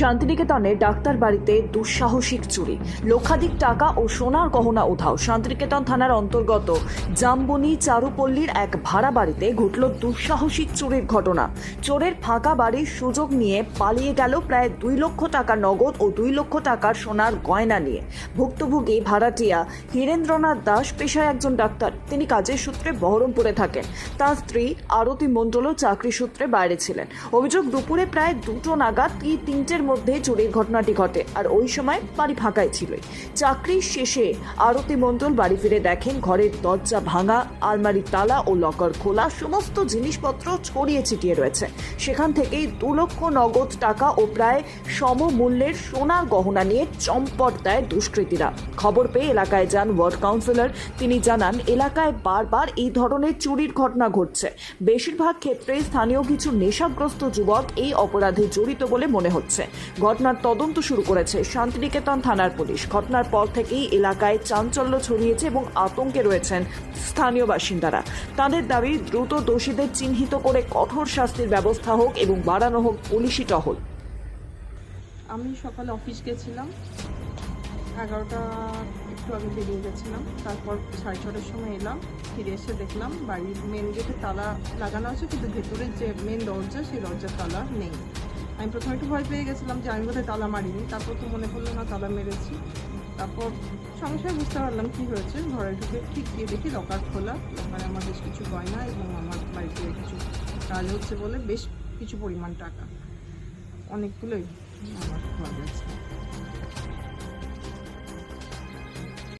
শান্তিনিকেতনে ডাক্তার বাড়িতে দুঃসাহসিক চুরি, লক্ষাধিক টাকা ও সোনার গহনা উধাও। শান্তিনিকেতন থানার অন্তর্গত জাম্বনি চারুপল্লীর এক ভাড়া বাড়িতে ঘটল দুঃসাহসিক চুরির ঘটনা। চোরের ফাঁকা বাড়ির সুযোগ নিয়ে পালিয়ে গেল প্রায় দুই লক্ষ টাকা নগদ ও দুই লক্ষ টাকার সোনার গয়না নিয়ে। ভুক্তভোগী ভাড়াটিয়া হীরেন্দ্রনাথ দাস পেশায় একজন ডাক্তার। তিনি কাজের সূত্রে বহরমপুরে থাকেন। তার স্ত্রী আরতি মণ্ডলও চাকরি সূত্রে বাইরে ছিলেন। অভিযোগ, দুপুরে প্রায় দুটো নাগাদ তিনটের মধ্যে চুরির ঘটনাটি ঘটে, আর ওই সময় বাড়ি ফাঁকাই ছিল চাকরির শেষে আরতি মণ্ডল বাড়ি ফিরে দেখেন ঘরের দরজা ভাঙা, আলমারির তালা ও লকার খোলা, সমস্ত জিনিসপত্র ছড়িয়ে ছিটিয়ে রয়েছে। সেখান থেকেই দু লক্ষ নগদ টাকা ও প্রায় সমমূল্যের সোনার গহনা নিয়ে চম্পট দেয় দুষ্কৃতীরা। খবর পেয়ে এলাকায় যান ওয়ার্ড কাউন্সিলর। তিনি জানান, এলাকায় বারবার এই ধরনের চুরির ঘটনা ঘটছে। বেশিরভাগ ক্ষেত্রে স্থানীয় কিছু নেশাগ্রস্ত যুবক এই অপরাধে জড়িত বলে মনে হচ্ছে। ঘটনার তদন্ত শুরু করেছে শান্তিনিকেতন থানার পুলিশ। ঘটনার পর থেকেই এলাকায় চাঞ্চল্য ছড়িয়েছে এবং আতঙ্কে রয়েছেন স্থানীয় বাসিন্দারা। তাদের দাবি, দ্রুত দোষীদের চিহ্নিত করে কঠোর শাস্তির ব্যবস্থা হোক এবং বাড়ানো হোক পুলিশি টহল। আমি সকালে অফিস গেছিলাম। এগারোটা একটু আগে বেরিয়ে গেছিলাম। তারপর সাড়ে ছটার সময় এলাম, ফিরে এসে দেখলাম বাড়ির মেন গেটে তালা লাগানো আছে, কিন্তু ভেতরের যে মেন দরজা, সেই দরজার তালা নেই। আমি প্রথমে একটু ভয় পেয়ে গেছিলাম যে আমি বোধহয় তালা মারিনি। তারপর তো মনে পড়ল, না, তালা মেরেছি। তারপর সংসার বুঝতে পারলাম কী হয়েছে। ঘরে ঢুকে ঠিক গিয়ে দেখি লকার খোলা। লকারে আমার বেশ কিছু গয়না এবং আমার বাড়িতে কিছু কাজ হচ্ছে বলে বেশ কিছু পরিমাণ টাকা। অনেকগুলোই আমার ঘর গেছে